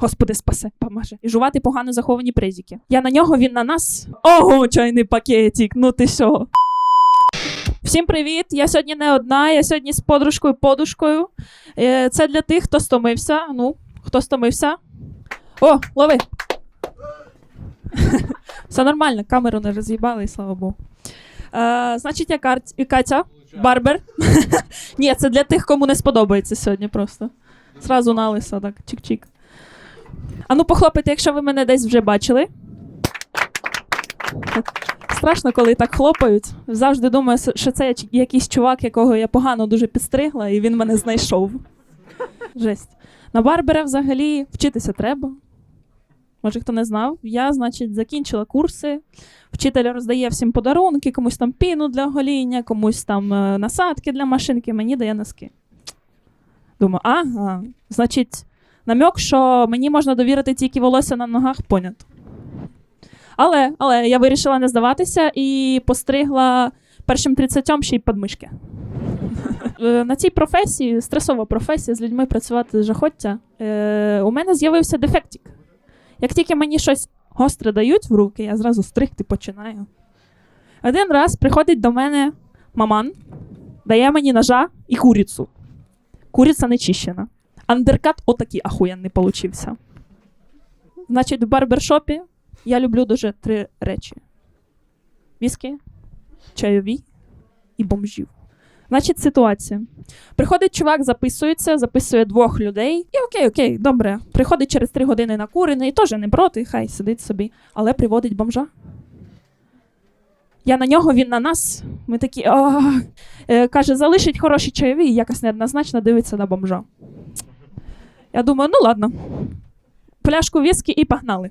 Господи, спасе, поможе. І жувати погано заховані презики. Я на нього, він на нас. Ого, чайний пакетик, ну ти що? Всім привіт! Я сьогодні не одна, я сьогодні з подружкою подушкою. Е, Це для тих, хто стомився. Ну, хто стомився. О, лови! Все нормально, камеру не роз'їбали, і слава Богу. Е, значить, я Кар... Катя, Барбер. Ні, це для тих, кому не сподобається сьогодні просто. Зразу на лисо, так, чик-чик. А ну похлопайте, якщо ви мене десь вже бачили. Страшно, коли так хлопають. Завжди думаю, що це якийсь чувак, якого я погано дуже підстригла, і він мене знайшов. Жесть. На Барбера взагалі вчитися треба. Може, хто не знав, я, значить, закінчила курси. Вчитель роздає всім подарунки, комусь там піну для гоління, комусь там е, насадки для машинки, мені дає носки. Думаю, ага, значить, намек, що мені можна довірити тільки волосся на ногах, понято. Але, але я вирішила не здаватися і постригла першим 30 ще й подмишки. Е, На цій професії, стресова професія, з людьми працювати жахоття, е, у мене з'явився дефектик. Як тільки мені щось гостре дають в руки, я зразу стригти починаю. Один раз приходить до мене маман, дає мені ножа і курицю. Куриця не чищена. Андеркат отакий ахуєнний получився. Значить, в барбершопі я люблю дуже три речі: віскі, чайові і бомжів. Значить, ситуація. Приходить чувак, записується, записує двох людей. І окей, окей, добре. Приходить через три години накурений, теж не проти, хай сидить собі, але приводить бомжа. Я на нього, він на нас. Ми такі. Е, каже, залишить хороші чайові якось неоднозначно дивиться на бомжа. Я думаю, ну ладно. Пляшку віскі і погнали.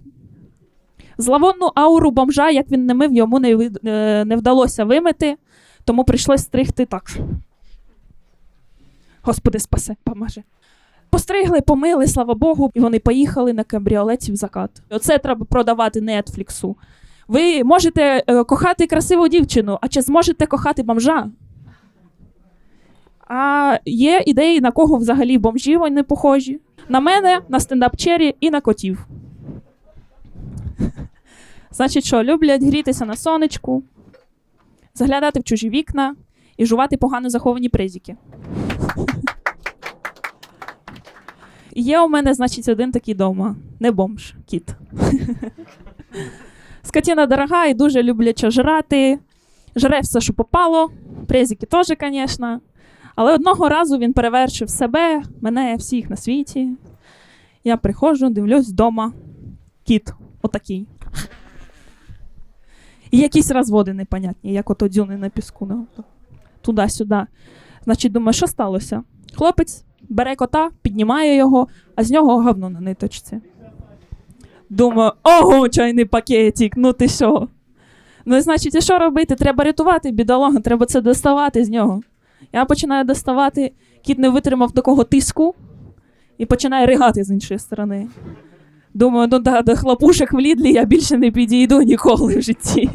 Зловонну ауру бомжа, як він не мив, йому не, е, не вдалося вимити, тому прийшлось стригти так. Господи, спасе, поможе. Постригли, помили, слава Богу, і вони поїхали на кабріолеті в закат. Оце треба продавати Нетфліксу. Ви можете е, кохати красиву дівчину, а чи зможете кохати бомжа? А є ідеї, на кого взагалі бомжі вони похожі. На мене, на стендап-чері і на котів. Значить, що люблять грітися на сонечку, заглядати в чужі вікна і жувати погано заховані презики. Є у мене, значить, один такий дома. Не бомж, кіт. Скотина дорога і дуже любляча жрати. Жре все, що попало. Презики теж, звісно. Але одного разу він перевершив себе, мене всіх на світі. Я приходжу, дивлюсь вдома. Кіт, отакий. І якісь розводи непонятні, як ото дюни на піску. ну, Туди-сюди. Значить, думаю, що сталося? Хлопець бере кота, піднімає його, а з нього говно на ниточці. Думаю, ого, чайний пакетик, ну ти що? Ну, значить, і що робити? Треба рятувати бідолага, треба це доставати з нього. Я починаю доставати, кіт не витримав такого тиску і починає ригати з іншої сторони. Думаю, ну да, до хлопушек в лідлі я більше не підійду ніколи в житті.